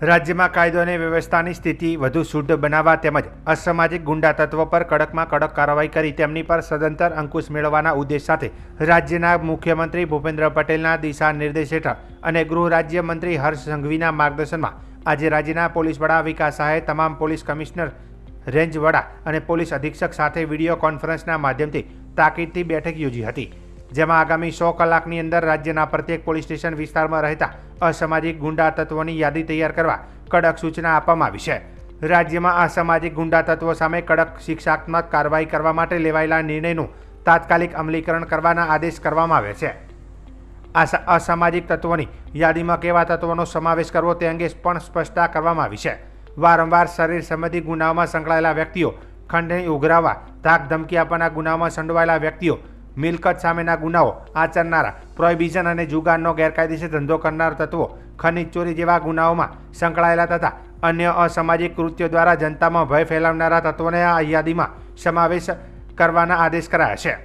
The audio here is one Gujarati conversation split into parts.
રાજ્યમાં કાયદો અને વ્યવસ્થાની સ્થિતિ વધુ શુદ્ધ બનાવવા તેમજ અસામાજિક ગુંડા તત્વો પર કડકમાં કડક કાર્યવાહી કરી તેમની પર સદંતર અંકુશ મેળવવાના ઉદ્દેશ સાથે રાજ્યના મુખ્યમંત્રી ભૂપેન્દ્ર પટેલના દિશા નિર્દેશ હેઠળ અને ગૃહ રાજ્યમંત્રી હર્ષ સંઘવીના માર્ગદર્શનમાં આજે રાજ્યના પોલીસ વડા વિકાસ શાહે તમામ પોલીસ કમિશનર રેન્જ વડા અને પોલીસ અધિક્ષક સાથે વીડિયો કોન્ફરન્સના માધ્યમથી તાકીદથી બેઠક યોજી હતી. જેમાં આગામી સો કલાકની અંદર રાજ્યના પ્રત્યેક પોલીસ સ્ટેશન વિસ્તારમાં રહેતા અસામાજિક ગુંડા તત્વોની યાદી તૈયાર કરવા કડક સૂચના આપવામાં આવી છે. રાજ્યમાં અસામાજિક ગુંડા તત્વો સામે કડક શિક્ષાત્મક કાર્યવાહી કરવા માટે લેવાયેલા નિર્ણયનું તાત્કાલિક અમલીકરણ કરવાના આદેશ કરવામાં આવ્યા છે. અસામાજિક તત્વોની યાદીમાં કેવા તત્વોનો સમાવેશ કરવો તે અંગે પણ સ્પષ્ટતા કરવામાં આવી છે. વારંવાર શરીર સંબંધી ગુનાઓમાં સંકળાયેલા વ્યક્તિઓ, ખંડણી ઉઘરાવવા ધાક ધમકી આપવાના ગુનાઓમાં સંડોવાયેલા વ્યક્તિઓ મિલકત સામેના ગુનાઓ, આચરનારા, પ્રોહિબિશન અને જુગારનો ગેરકાયદેસર ધંધો કરનાર તત્વો, ખનિજ ચોરી જેવા ગુનાઓમાં સંકળાયેલા તથા અન્ય અસામાજિક કૃત્યો દ્વારા જનતામાં ભય ફેલાવનારા તત્વોને આ યાદીમાં સમાવેશ કરવાના આદેશ કરાયા છે.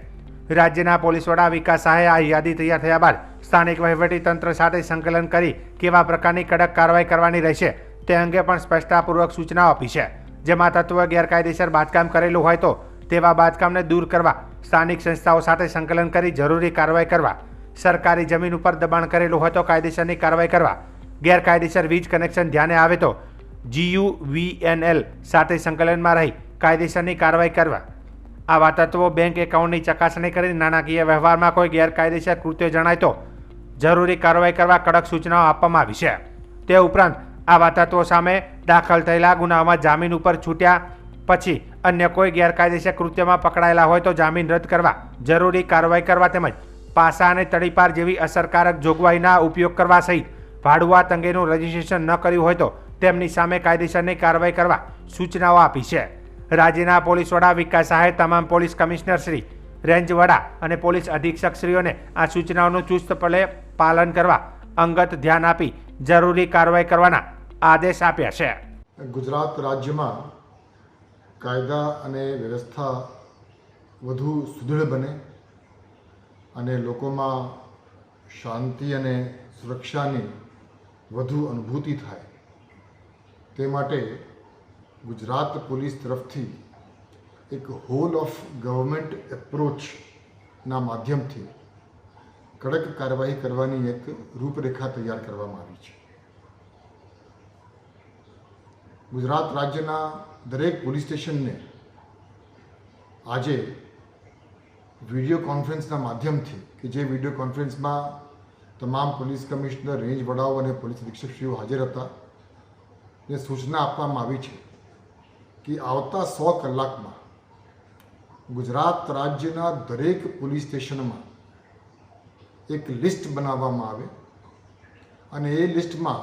રાજ્યના પોલીસ વડા વિકાસ શાહે આ યાદી તૈયાર થયા બાદ સ્થાનિક તંત્ર સાથે સંકલન કરી કેવા પ્રકારની કડક કાર્યવાહી કરવાની રહેશે તે અંગે પણ સ્પષ્ટતાપૂર્વક સૂચનાઓ આપી છે. જેમાં તત્વો ગેરકાયદેસર બાંધકામ કરેલું હોય તો તેવા બાંધકામને દૂર કરવા, સ્થાનિક સંસ્થાઓ સાથે સંકલન કરી જરૂરી કાર્યવાહી કરવા, સરકારી જમીન ઉપર દબાણ કરેલું હોય તો કાયદેસરની કાર્યવાહી કરવા, ગેરકાયદેસર વીજ કનેક્શન ધ્યાને આવે તો જીયુ વીએનએલ સાથે સંકલનમાં રહી કાયદેસરની કાર્યવાહી કરવા. આવા તત્વો બેંક એકાઉન્ટની ચકાસણી કરી નાણાકીય વ્યવહારમાં કોઈ ગેરકાયદેસર કૃત્યો જણાય તો જરૂરી કાર્યવાહી કરવા કડક સૂચનાઓ આપવામાં આવી છે. તે ઉપરાંત આવા તત્વો સામે દાખલ થયેલા ગુનાઓમાં જામીન ઉપર છૂટ્યા પછી અન્ય કોઈ ગેરકાયદેસર કૃત્યમાં પકડાયેલા હોય તો જામીન રદ કરવા જરૂરી કાર્યવાહી કરવા તેમજ પાસા અને તડીપાર જેવી અસરકારક જોગવાઈના ઉપયોગ કરવા સહિત ભાડુઆત અંગેનું રજીસ્ટ્રેશન ન કર્યું હોય તો તેમની સામે કાયદેસરની કાર્યવાહી કરવા સૂચનાઓ આપી છે. રાજ્યના પોલીસ વડા, વિકાસ શાહે તમામ પોલીસ કમિશનર શ્રી, રેન્જ વડા અને પોલીસ અધિક્ષક શ્રીઓને આ સૂચનાઓનું ચુસ્તપણે પાલન કરવા અંગત ધ્યાન આપી જરૂરી કાર્યવાહી કરવાના આદેશ આપ્યા છે. ગુજરાત રાજ્યમાં કાયદા અને વ્યવસ્થા વધુ સુદૃઢ બને અને લોકોમાં શાંતિ અને સુરક્ષાની વધુ અનુભૂતિ થાય. તે માટે ગુજરાત પોલીસ તરફથી એક હોલ ઓફ ગવર્મેન્ટ એપ્રોચના માધ્યમથી કડક કાર્યવાહી કરવાની એક રૂપરેખા તૈયાર કરવામાં આવી છે. ગુજરાત રાજ્યના દરેક પોલીસ સ્ટેશનને આજે વીડિયો કોન્ફરન્સના માધ્યમથી કે જે વીડિયો કોન્ફરન્સમાં તમામ પોલીસ કમિશનર, રેન્જ વડાઓ અને પોલીસ અધિક્ષકશ્રીઓ હાજર હતા, ને સૂચના આપવામાં આવી છે કે આવતા સો કલાકમાં ગુજરાત રાજ્યના દરેક પોલીસ સ્ટેશનમાં એક લિસ્ટ બનાવવામાં આવે અને એ લિસ્ટમાં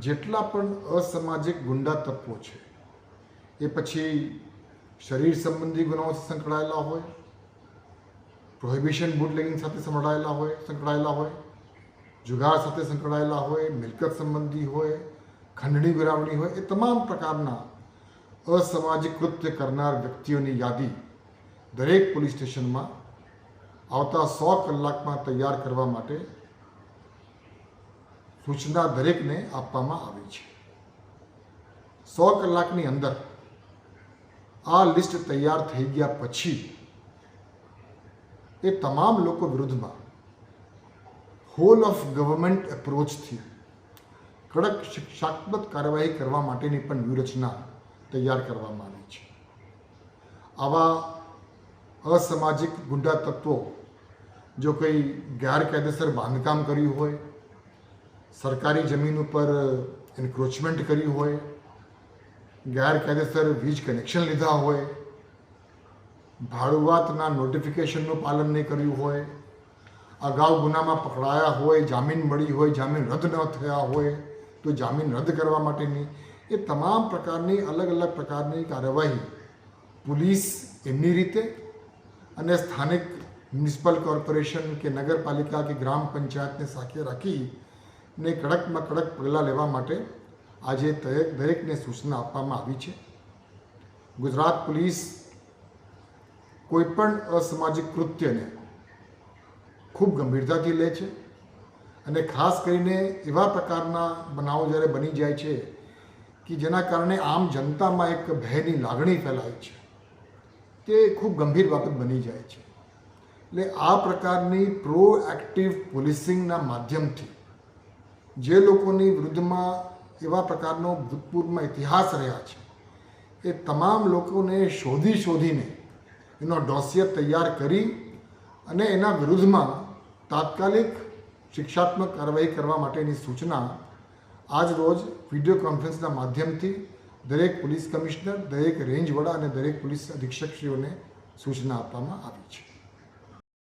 જેટલા પણ અસામાજિક ગુંડા તત્વો છે એ પછી શરીર સંબંધી ગુનાઓ સંકળાયેલા હોય પ્રોહિબિશન બુટલેગિંગ સાથે સંકળાયેલા હોય સંકળાયેલા હોય, જુગાર સાથે સંકળાયેલા હોય, મિલકત સંબંધી હોય, ખંડણી વિરાવણી હોય, એ તમામ પ્રકારના અસામાજિક કૃત્ય કરનાર વ્યક્તિઓની યાદી દરેક પોલીસ સ્ટેશનમાં આવતા સો કલાકમાં તૈયાર કરવા માટે સૂચના દરેકને આપવામાં આવી છે. સો કલાકની અંદર આ લિસ્ટ તૈયાર થઈ ગયા પછી એ તમામ લોકો વિરુદ્ધમાં હોલ ઓફ ગવર્મેન્ટ એપ્રોચથી કડક શિક્ષાત્મક કાર્યવાહી કરવા માટેની પણ વ્યૂહરચના તૈયાર કરવામાં આવી છે. આવા અસામાજિક ગુંડા તત્વો જો કોઈ ગેરકાયદેસર બાંધકામ કર્યું હોય, સરકારી જમીન ઉપર એન્ક્રોચમેન્ટ કર્યું હોય ગેરકાયદેસર વીજ કનેક્શન લીધા હોય, ભાડુઆતના નોટિફિકેશનનું પાલન નહીં કર્યું હોય, અગાઉ ગુનામાં પકડાયા હોય, જામીન મળી હોય, જામીન રદ ન થયા હોય, તો જામીન રદ કરવા માટેની એ તમામ પ્રકારની અલગ અલગ પ્રકારની કાર્યવાહી પોલીસ એમની રીતે અને સ્થાનિક મ્યુનિસિપલ કોર્પોરેશન કે નગરપાલિકા કે ગ્રામ પંચાયતને સાથે રાખી ને કડકમાં કડક પગલાં લેવા માટે આજે દરેક દરેકને સૂચના આપવામાં આવી છે. ગુજરાત પોલીસ કોઈપણ અસામાજિક કૃત્યને ખૂબ ગંભીરતાથી લે છે અને ખાસ કરીને એવા પ્રકારના બનાવો જ્યારે બની જાય છે કે જેના કારણે આમ જનતામાં એક ભયની લાગણી ફેલાય છે, તે ખૂબ ગંભીર બાબત બની જાય છે. એટલે આ પ્રકારની પ્રો એક્ટિવ પોલિસિંગના માધ્યમથી જે લોકોની વિરુદ્ધમાં એવા પ્રકારનો ભૂતપૂર્વમાં ઇતિહાસ રહ્યા છે. એ તમામ લોકોને શોધી શોધીને એનો ડોસિયર તૈયાર કરી અને એના વિરુદ્ધમાં તાત્કાલિક શિક્ષાત્મક કાર્યવાહી કરવા માટેની સૂચના આજ રોજ વીડિયો કોન્ફરન્સના માધ્યમથી દરેક પોલીસ કમિશનર, દરેક રેન્જ વડા અને દરેક પોલીસ અધિક્ષકશ્રીઓને સૂચના આપવામાં આવી છે.